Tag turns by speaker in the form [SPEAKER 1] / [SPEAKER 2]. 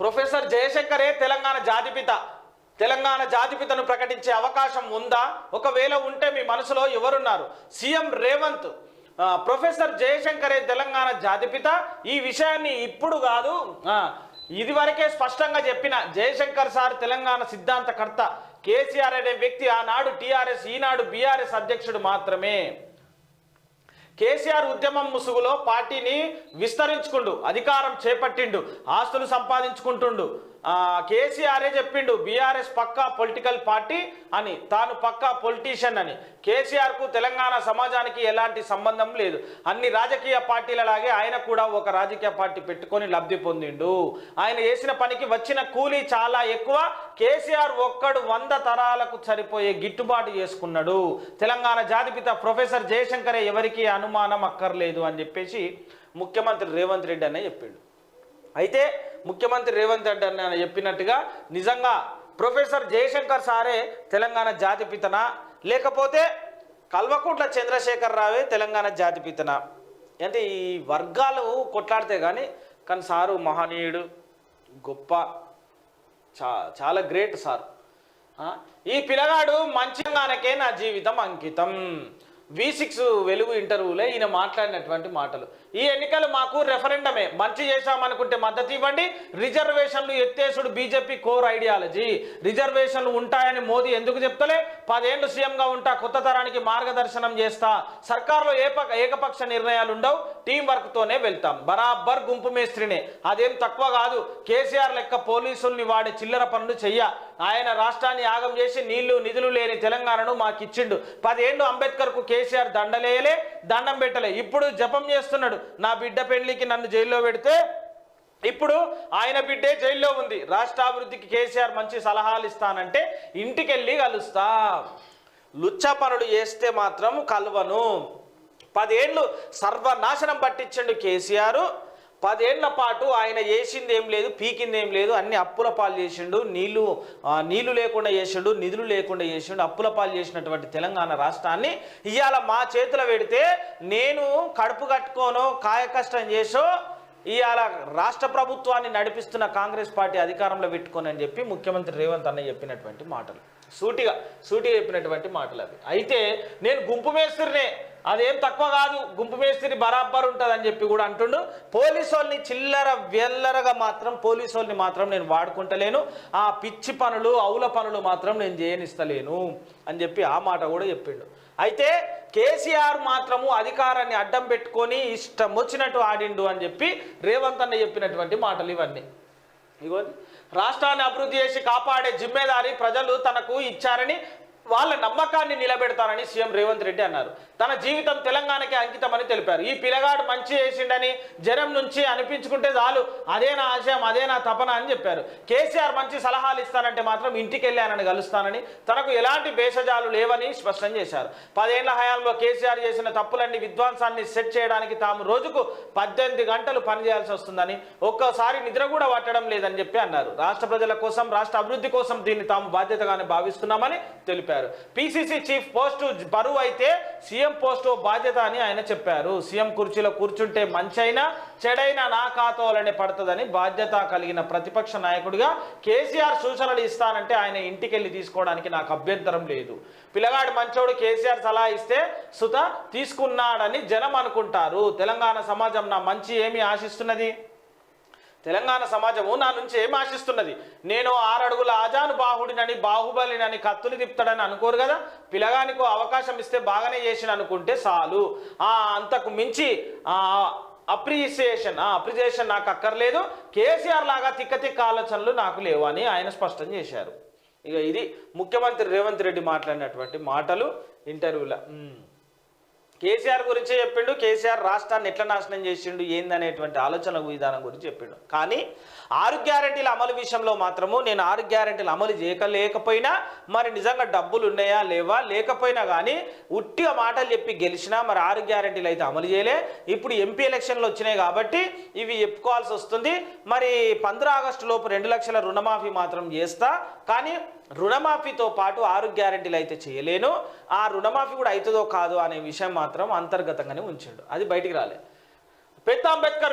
[SPEAKER 1] Professor జయశంకరే తెలంగాణ జాతిపిత. తెలంగాణ జాతిపితను ప్రకటించే అవకాశం ఉందా? ఒకవేళ ఉంటే మీ మనసులో ఎవరున్నారు? సీఎం రేవంత్. ప్రొఫెసర్ జయశంకరే తెలంగాణ జాతిపిత. ఈ విషయాన్ని ఇప్పుడు కాదు ఇదివరకే స్పష్టంగా చెప్పిన జయశంకర్ సార్ తెలంగాణ సిద్ధాంతకర్త. కేసీఆర్ అనే వ్యక్తి ఆనాడు టీఆర్ఎస్ ఈనాడు బీఆర్ఎస్ అధ్యక్షుడు మాత్రమే. కేసీఆర్ ఉద్యమం ముసుగులో పార్టీని విస్తరించుకుండు అధికారం చేపట్టిండు ఆస్తులు సంపాదించుకుంటుండు. కేసీఆరే చెప్పిండు బీఆర్ఎస్ పక్కా పొలిటికల్ పార్టీ అని తాను పక్కా పొలిటీషియన్ అని. కేసీఆర్కు తెలంగాణ సమాజానికి ఎలాంటి సంబంధం లేదు. అన్ని రాజకీయ పార్టీలలాగే ఆయన కూడా ఒక రాజకీయ పార్టీ పెట్టుకొని లబ్ధి పొందిండు. ఆయన చేసిన పనికి వచ్చిన కూలీ చాలా ఎక్కువ. కేసీఆర్ ఒక్కడు వంద తరాలకు సరిపోయే గిట్టుబాటు చేసుకున్నాడు. తెలంగాణ జాతిపిత ప్రొఫెసర్ జయశంకరే ఎవరికీ అనుమానం అక్కర్లేదు అని చెప్పేసి ముఖ్యమంత్రి రేవంత్ రెడ్డి అనే చెప్పిండు. అయితే ముఖ్యమంత్రి రేవంత్ రెడ్డి అని చెప్పినట్టుగా నిజంగా ప్రొఫెసర్ జయశంకర్ సారే తెలంగాణ జాతిపితనా లేకపోతే కల్వకుంట్ల చంద్రశేఖర్ రావే తెలంగాణ జాతిపితనా అంటే ఈ వర్గాలు కొట్లాడితే కానీ కానీ సారు మహనీయుడు గొప్ప చా చాలా గ్రేట్ సార్. ఈ పిల్లగాడు మంచిగానకే నా జీవితం అంకితం. వి సిక్స్ వెలుగు ఇంటర్వ్యూలో ఈయన మాట్లాడినటువంటి మాటలు. ఈ ఎన్నికలు మాకు రెఫరెండమే మంచి చేశామనుకుంటే మద్దతు ఇవ్వండి. రిజర్వేషన్లు ఎత్తేసుడు బీజేపీ కోర్ ఐడియాలజీ రిజర్వేషన్లు ఉంటాయని మోదీ ఎందుకు చెప్తలే? పదేళ్ళు సీఎంగా ఉంటా కొత్త తరానికి మార్గదర్శనం చేస్తా. సర్కార్లో ఏప ఏకపక్ష నిర్ణయాలు ఉండవు. టీం వర్క్తోనే వెళ్తాం. బరాబర్ గుంపు మేస్త్రినే. అదేం తక్కువ కాదు. కేసీఆర్ లెక్క పోలీసుల్ని వాడే చిల్లర పనులు చెయ్య. ఆయన రాష్ట్రాన్ని యాగం చేసి నీళ్ళు నిధులు లేని తెలంగాణను మాకు ఇచ్చిండు పదేళ్ళు అంబేద్కర్కు కేసీఆర్ దండలేయలే దండం పెట్టలే. ఇప్పుడు జపం చేస్తున్నాడు. నా బిడ్డ పెళ్ళికి నన్ను జైల్లో పెడితే ఇప్పుడు ఆయన బిడ్డే జైల్లో ఉంది. రాష్ట్రాభివృద్ధికి కేసీఆర్ మంచి సలహాలు ఇస్తానంటే ఇంటికెళ్ళి కలుస్తా. లుచ్చ పనులు చేస్తే మాత్రం కలవను. పదేళ్ళు సర్వనాశనం పట్టించండు కేసీఆర్. పదేళ్ళ పాటు ఆయన చేసింది ఏం లేదు పీకింది ఏం లేదు అన్ని అప్పుల పాలు చేసిండు నీళ్ళు నీళ్ళు లేకుండా చేసిండు నిధులు లేకుండా చేసిండు అప్పుల పాలు చేసినటువంటి తెలంగాణ రాష్ట్రాన్ని ఇవాళ మా చేతిలో పెడితే నేను కడుపు కట్టుకోను కాయ కష్టం చేసో ఇవాళ రాష్ట్ర ప్రభుత్వాన్ని నడిపిస్తున్న కాంగ్రెస్ పార్టీ అధికారంలో పెట్టుకోనని అని చెప్పి ముఖ్యమంత్రి రేవంత్ అన్న చెప్పినటువంటి మాటలు. సూటిగా సూటిగా చెప్పినటువంటి మాటలు అవి. అయితే నేను గుంపు మేస్త్రినే అదేం తక్కువ కాదు గుంపు మేస్త్రి బరాబర్ ఉంటుంది అని చెప్పి కూడా అంటుండు. పోలీసు వాళ్ళని చిల్లర వెల్లరగా మాత్రం పోలీసు వాళ్ళని మాత్రం నేను వాడుకుంటలేను. ఆ పిచ్చి పనులు అవుల పనులు మాత్రం నేను చేయనిస్తలేను అని చెప్పి ఆ మాట కూడా చెప్పిండు. అయితే కేసీఆర్ మాత్రము అధికారాన్ని అడ్డం పెట్టుకొని ఇష్టం వచ్చినట్టు ఆడిండు అని చెప్పి రేవంత్ అన్న చెప్పినటువంటి మాటలు ఇవన్నీ. ఇగో రాష్ట్రాన్ని అభివృద్ధి చేసి కాపాడే జిమ్మేదారి ప్రజలు తనకు ఇచ్చారని వాళ్ళ నమ్మకాన్ని నిలబెడతారని సీఎం రేవంత్ రెడ్డి అన్నారు. తన జీవితం తెలంగాణకి అంకితమని తెలిపారు. ఈ పిల్లగాడు మంచి చేసిండని జనం నుంచి అనిపించుకుంటే చాలు అదే నా ఆశయం అదే నా తపన అని చెప్పారు. కేసీఆర్ మంచి సలహాలు ఇస్తానంటే మాత్రం ఇంటికి వెళ్ళానని కలుస్తానని తనకు ఎలాంటి భేషజాలు లేవని స్పష్టం చేశారు. పదేళ్ళ హయాంలో కేసీఆర్ చేసిన తప్పులన్నీ విధ్వంసాన్ని సెట్ చేయడానికి తాము రోజుకు పద్దెనిమిది గంటలు పనిచేయాల్సి వస్తుందని ఒక్కసారి నిద్ర కూడా పట్టడం లేదని చెప్పి అన్నారు. రాష్ట్ర ప్రజల కోసం రాష్ట్ర అభివృద్ధి కోసం దీన్ని తాము బాధ్యతగానే భావిస్తున్నామని తెలిపారు. పిసిసి చీఫ్ పోస్టు బరువు అయితే సీఎం పోస్టు బాధ్యత అని ఆయన చెప్పారు. సీఎం కుర్చీలో కూర్చుంటే మంచైనా చెడైనా నా ఖాతాలోనే పడుతుందని బాధ్యత కలిగిన ప్రతిపక్ష నాయకుడిగా కేసీఆర్ సూచనలు ఇస్తానంటే ఆయన ఇంటికి వెళ్ళి తీసుకోవడానికి నాకు అభ్యంతరం లేదు. పిల్లగాడు మంచోడు కేసీఆర్ సలహా ఇస్తే సుత తీసుకున్నాడని జనం అనుకుంటారు. తెలంగాణ సమాజం నా మంచి ఏమి ఆశిస్తున్నది? తెలంగాణ సమాజము నా నుంచి ఏం ఆశిస్తున్నది? నేను ఆరడుగుల ఆజాను బాహుడినని బాహుబలినని కత్తులు తిప్పుతాడని అనుకోరు కదా? పిల్లగానికి అవకాశం ఇస్తే బాగానే చేసిన అనుకుంటే చాలు. ఆ అంతకు మించి ఆ అప్రిసియేషన్ ఆ అప్రిసియేషన్ నాకు అక్కర్లేదు. కేసీఆర్ లాగా తిక్క తిక్క ఆలోచనలు నాకు లేవు అని ఆయన స్పష్టం చేశారు. ఇక ఇది ముఖ్యమంత్రి రేవంత్ రెడ్డి మాట్లాడినటువంటి మాటలు ఇంటర్వ్యూలో. కేసీఆర్ గురించే చెప్పిండు. కేసీఆర్ రాష్ట్రాన్ని ఎట్లా నాశనం చేసిండు ఏందనేటువంటి ఆలోచన విధానం గురించి చెప్పిండు. కానీ ఆరు గ్యారెంటీల అమలు విషయంలో మాత్రము నేను ఆరు గ్యారెంటీలు అమలు చేయకలేకపోయినా మరి నిజంగా డబ్బులు ఉన్నాయా లేవా? లేకపోయినా కానీ ఉట్టిగా మాటలు చెప్పి గెలిచినా మరి ఆరు గ్యారంటీలు అయితే అమలు చేయలే. ఇప్పుడు ఎంపీ ఎలక్షన్లు వచ్చినాయి కాబట్టి ఇవి చెప్పుకోవాల్సి వస్తుంది. మరి పంద్రా ఆగస్టు లోపు రెండు లక్షల రుణమాఫీ మాత్రం చేస్తా. కానీ రుణమాఫీతో పాటు ఆరు గ్యారెంటీలు అయితే చేయలేను. ఆ రుణమాఫీ కూడా అవుతుందో కాదో అనే విషయం మాత్రం అంతర్గతంగానే ఉంచాడు. అది బయటికి రాలే. పెద్ద అంబేద్కర్